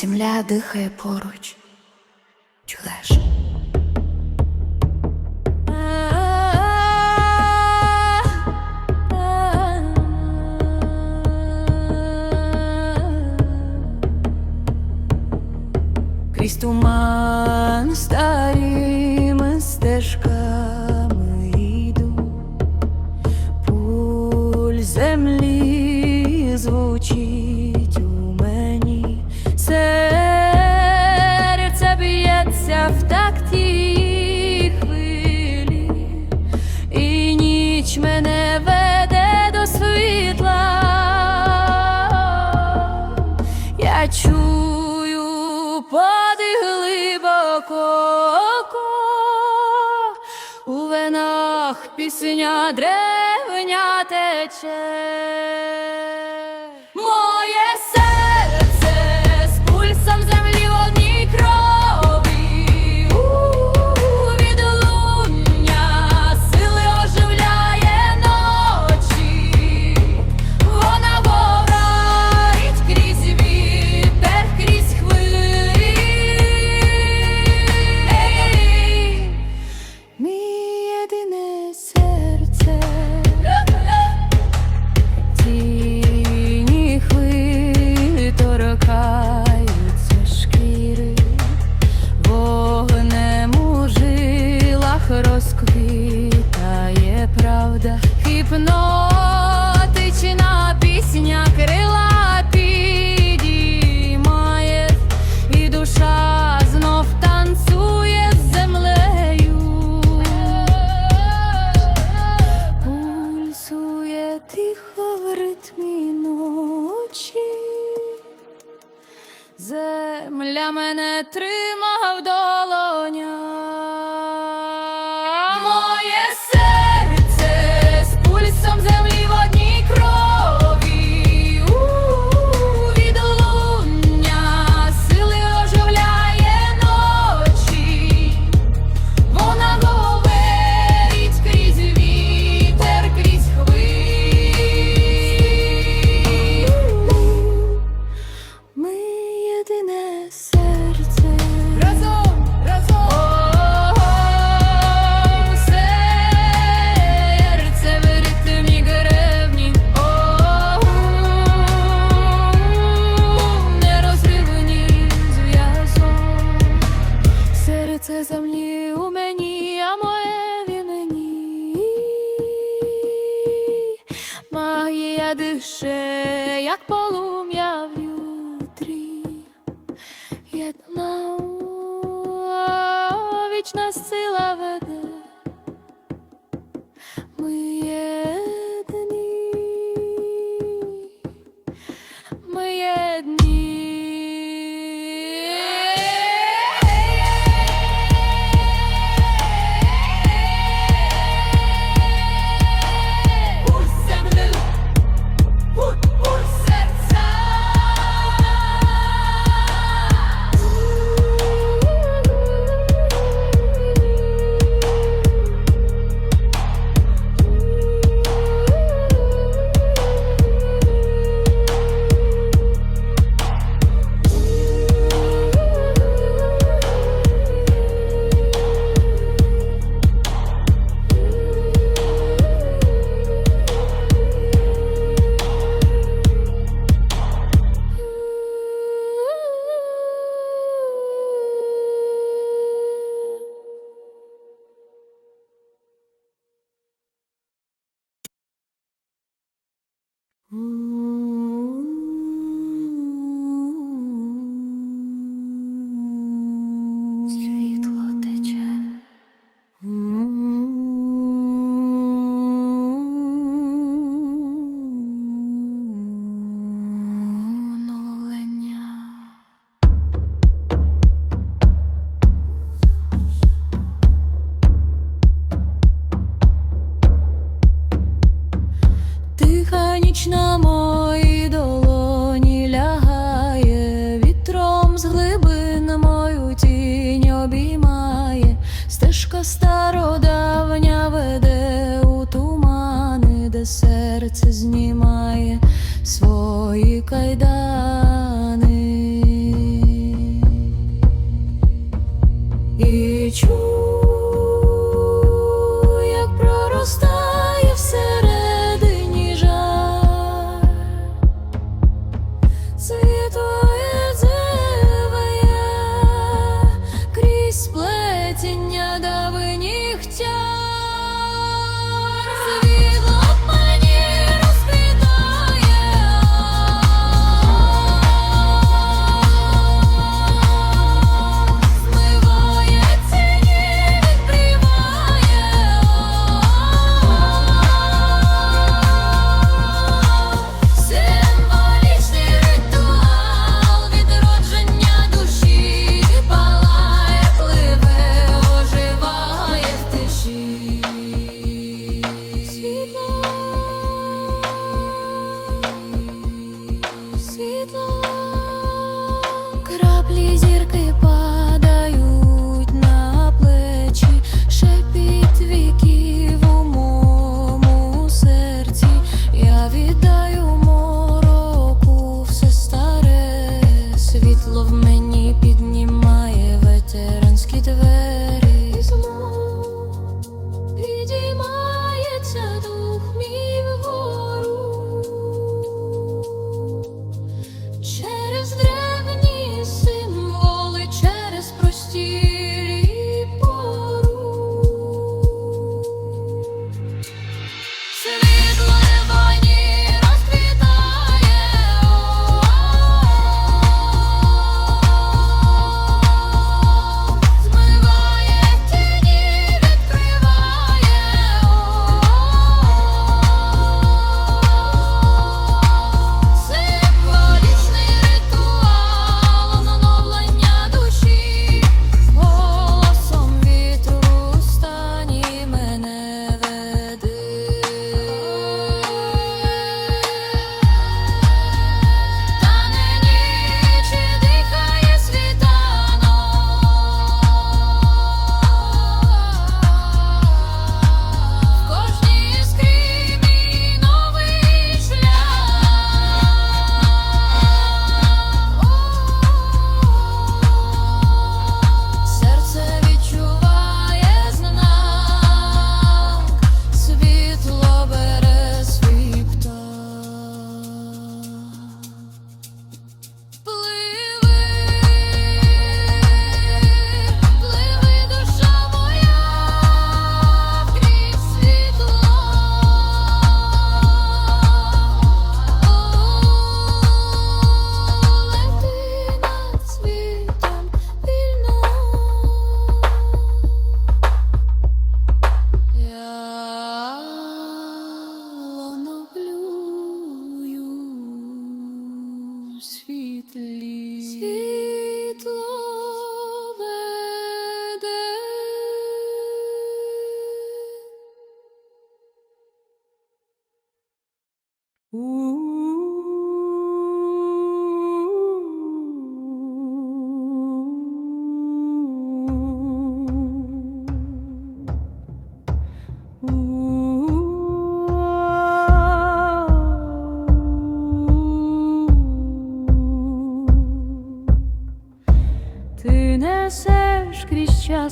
Земля дихає поруч. Чуєш? Пісня древня тече. Вічна сила 一出。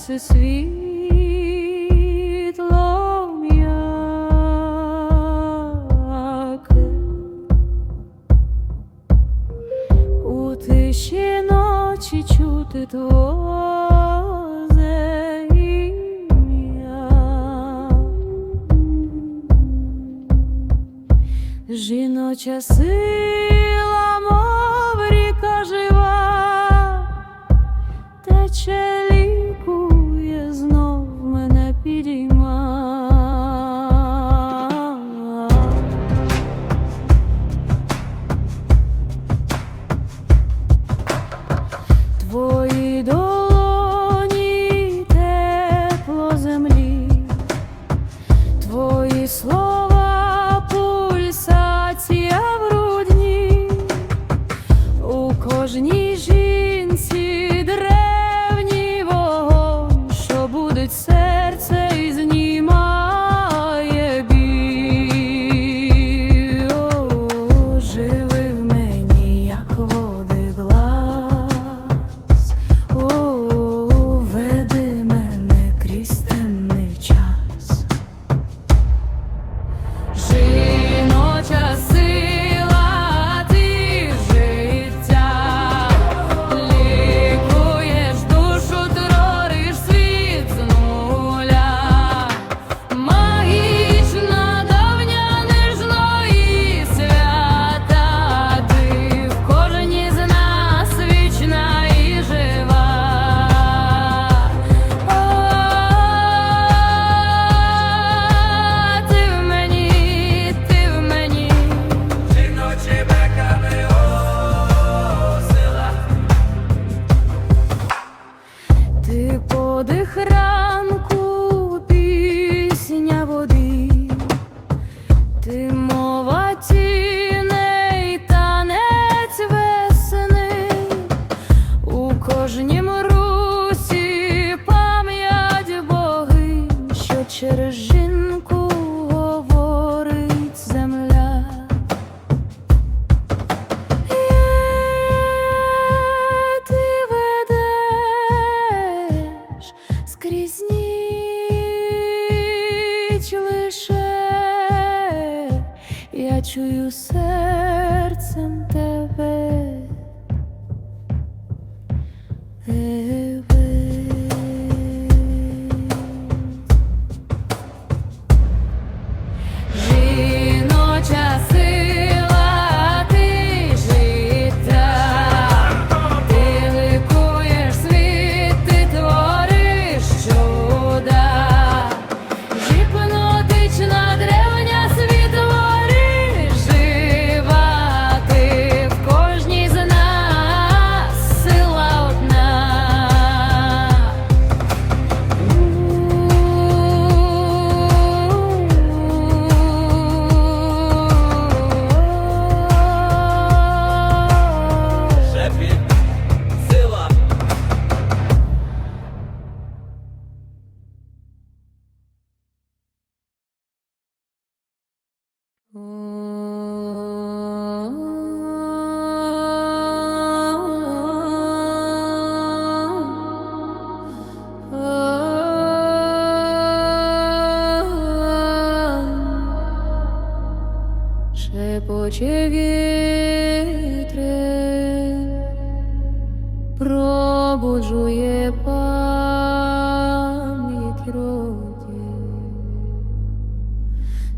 все світло м'яке. У тиші ночі чути твоє ім'я. Жіноча сила Зимова ці.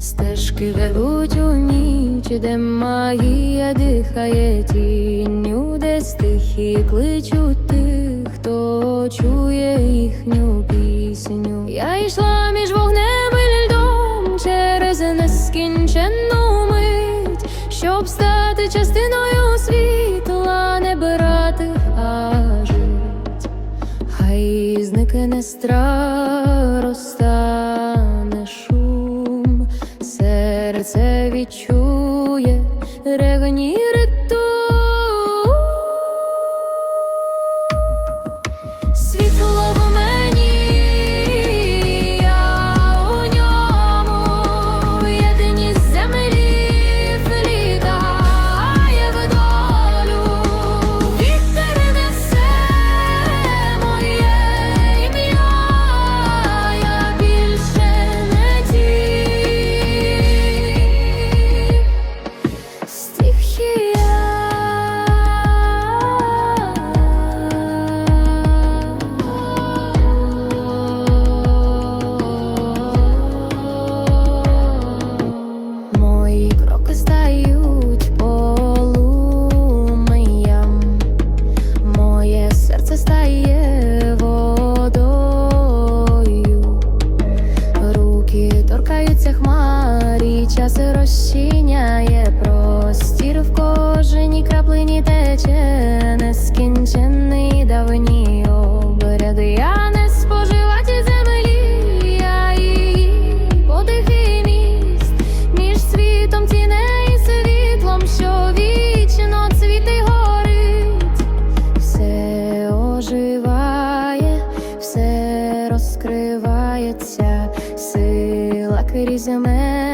Стежки ведуть у ніч, де магія дихає тінню, де стихи кличуть тих, хто чує їхню пісню. Я йшла між вогнем і льдом через нескінченну мить, щоб стати частиною світла, не бирати а жить. Хай зникне страх. розкривається сила крізь мене.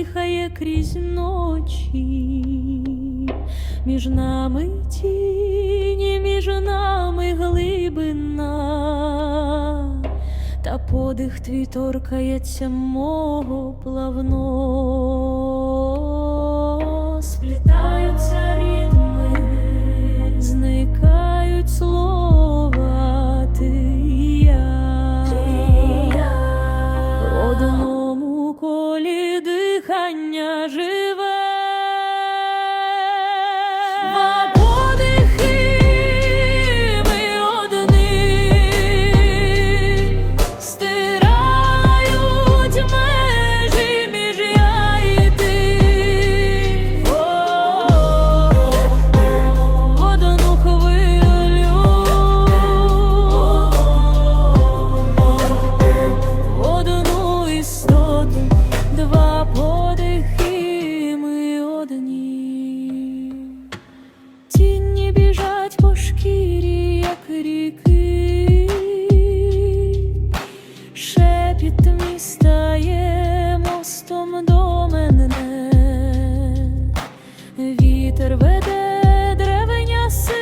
дихає крізь ночі, між нами тіні, між нами глибина, та подих твій торкається мого плавно. Вітер веде древеня си.